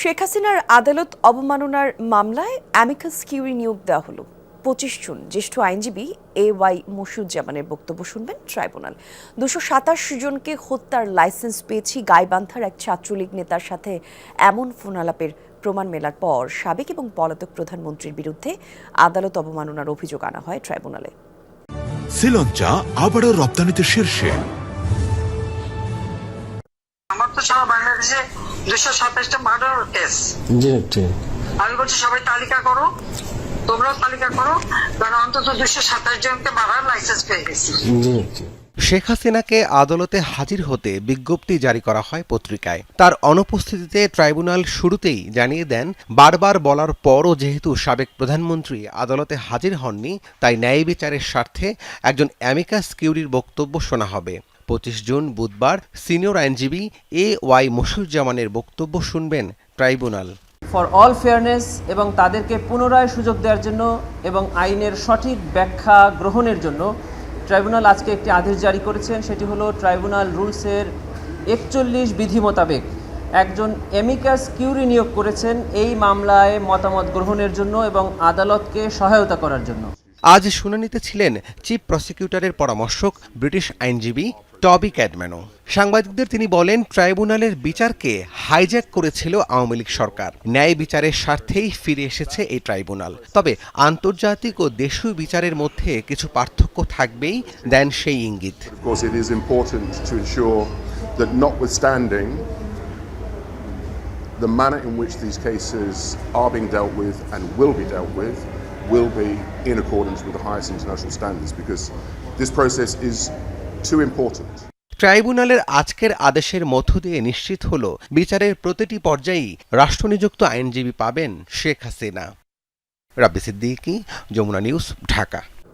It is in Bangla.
শেখ হাসিনার আদালত অবমাননার মামলায় অ্যামিকাস কিউরি নিয়োগ দেওয়া হলো। পঁচিশ জুন জ্যেষ্ঠ আইনজীবী এ ওয়াই মসিউজ্জামানের বক্তব্য শুনবেন ট্রাইব্যুনাল। দুশো সাতাশ জনকে হত্যার লাইসেন্স পেয়েছি গাইবান্ধার এক ছাত্রলীগ নেতার সাথে এমন ফোনালাপের প্রমাণ মেলার পর সাবেক এবং পলাতক প্রধানমন্ত্রীর বিরুদ্ধে আদালত অবমাননার অভিযোগ আনা হয় ট্রাইব্যুনালে। শ্রীলঞ্চা আবারও রপ্তানিতে শীর্ষে। বাংলাদেশে দুশো সাতাশটা মার্ডার কেস আমি বলছি সবাই তালিকা করো। তোমরাও তালিকা করো কারণ অন্তত দুশো সাতাশ জনকে মারার লাইসেন্স পেয়ে গেছি। শেখ হাসিনাকে আদালতে হাজির হতে বিজ্ঞপ্তি জারি করা হয় পত্রিকায়। তার অনুপস্থিতিতে ট্রাইব্যুনাল শুরুতেই জানিয়ে দেন বারবার বলার পরও যেহেতু সাবেক প্রধানমন্ত্রী আদালতে হাজির হননি তাই ন্যায় বিচারের স্বার্থে একজন অ্যামিকাস কিউরির বক্তব্য শোনা হবে। পঁচিশ জুন বুধবার সিনিয়র আইনজীবী এ ওয়াই মসিউজ্জামানের বক্তব্য শুনবেন ট্রাইব্যুনাল। ফর অল ফেয়ারনেস এবং তাদেরকে পুনরায় সুযোগ দেওয়ার জন্য এবং আইনের সঠিক ব্যাখ্যা গ্রহণের জন্য ট্রাইব্যুনাল আজকে একটি আদেশ জারি করেছেন সেটি হলো ট্রাইব্যুনাল রুলসের একচল্লিশ বিধি মোতাবেক একজন এমিকাস কিউরি নিয়োগ করেছেন এই মামলায় মতামত গ্রহণের জন্য এবং আদালতকে সহায়তা করার জন্য। আজ শুনানিতে ছিলেন চিফ প্রসিকিউটরের পরামর্শক ব্রিটিশ আইনজীবী টবি ক্যাডম্যানো সাংবাদিকদের তিনি বলেন ট্রাইব্যুনালের বিচারকে হাইজ্যাক করেছিল আওয়ামী লীগ সরকার ন্যায় বিচারের স্বার্থেই ফিরে এসেছে এই ট্রাইব্যুনাল তবে আন্তর্জাতিক ও দেশীয় বিচারের মধ্যে কিছু পার্থক্য থাকবেই দেন সেই ইঙ্গিত the manner in which these cases are being dealt with and will be dealt with will be in accordance with the highest international standards because this process is ট্রাইব্যুনালের আজকের আদেশের মধ্য দিয়ে নিশ্চিত হল, বিচারের প্রতিটি পর্যায়েই রাষ্ট্রনিযুক্ত আইনজীবী পাবেন শেখ হাসিনা। রাব্বি সিদ্দিকি, যমুনা নিউজ, ঢাকা।